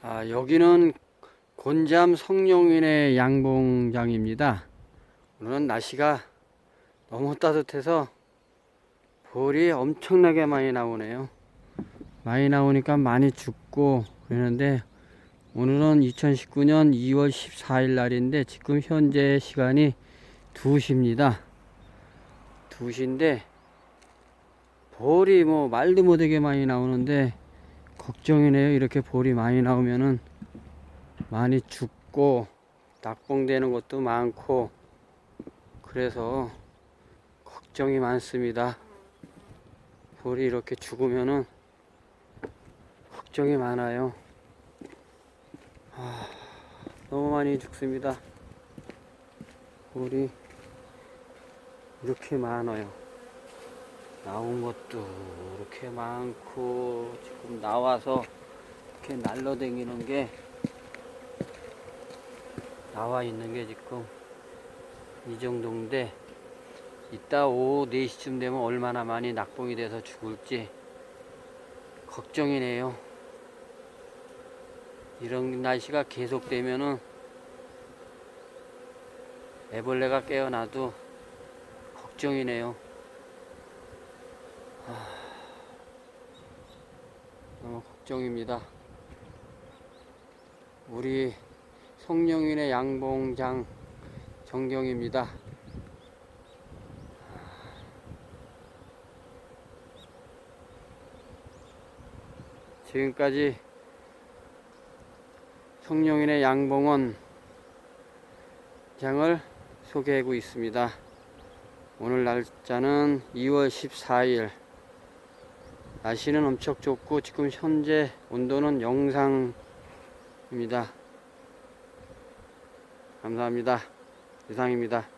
아, 여기는 곤잠 성룡인의 양봉장입니다. 오늘은 날씨가 너무 따뜻해서 볼이 엄청나게 많이 나오네요. 많이 나오니까 많이 죽고 그러는데 오늘은 2019년 2월 14일 날인데 지금 현재 시간이 2시입니다. 2시인데 볼이 뭐 말도 못하게 많이 나오는데 걱정이네요. 이렇게 볼이 많이 나오면은 많이 죽고 낙봉되는 것도 많고 그래서 걱정이 많습니다. 볼이 이렇게 죽으면은 걱정이 많아요. 아, 너무 많이 죽습니다. 볼이 이렇게 많아요. 나온 것도 이렇게 많고 지금 나와서 이렇게 날라다니는 게 나와 있는 게 지금 이 정도인데 이따 오후 4시쯤 되면 얼마나 많이 낙봉이 돼서 죽을지 걱정이네요. 이런 날씨가 계속되면은 애벌레가 깨어나도 걱정이네요. 너무 걱정입니다. 우리 성령인의 양봉장 정경입니다. 지금까지 성령인의 양봉원 장을 소개하고 있습니다. 오늘 날짜는 2월 14일. 날씨는 엄청 좋고 지금 현재 온도는 영상입니다. 감사합니다. 이상입니다.